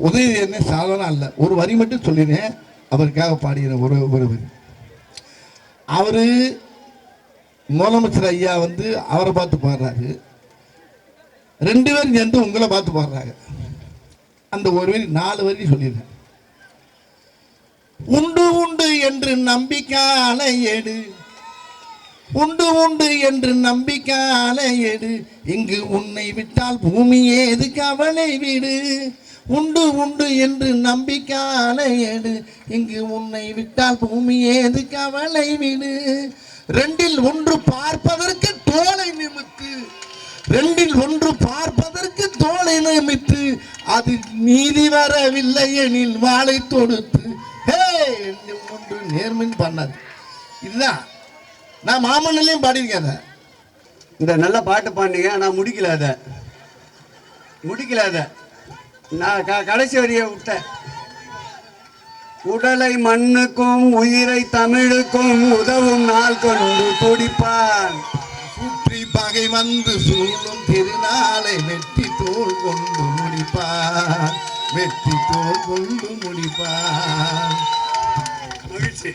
உதவி என்ன சாதாரண அல்ல. ஒரு வரி மட்டும் சொல்லினேன். அவருக்காக பாடுகிறேன் ஒரு ஒரு வரி. அவரு முதலமைச்சர் ஐயா வந்து அவரை பார்த்து பாடுறாரு. ரெண்டு பேரும் சேர்ந்து உங்களை பார்த்து பாடுறாங்க. அந்த ஒரு வரி நாலு வரி சொல்லிடுறேன் உண்டு உண்டு என்று நம்பிக்கால எடு. உண்டு உண்டு என்று நம்பிக்கால எடு. இங்கு உன்னை விட்டால் பூமி ஏது கவலை வீடு. உண்டு உண்டு என்று நம்பிக்கால எடு. இங்கு உன்னை விட்டால் பூமி ஏது கவலை விடு. ரெண்டில் ஒன்று பார்ப்பதற்கு தோலை நிமித்து. ரெண்டில் ஒன்று பார்ப்பதற்கு தோலை நிமித்து. அது நீதி வரவில்லை எனில் வாளை தொடுத்து. ஹே ஒன்று நேர்மின் பண்ணது. இதுதான். நான் மாமன்னிலையும் பாடியிருக்கேன் அதை. இந்த நல்ல பாட்டு பாடுனீங்க நான் முடிக்கல அதை. முடிக்கல அதை. நான் க கடைசி வரியை விட்டேன். உடலை மண்ணுக்கும் உயிரை தமிழுக்கும் உதவும் நாள் கொண்டு துடிப்பான் சுற்றி பகை வந்து சூழும் திருநாளை வெற்றி தோல் கொண்டு முடிப்பார். வெற்றி தோல் கொண்டு முடிப்பார். மகிழ்ச்சி.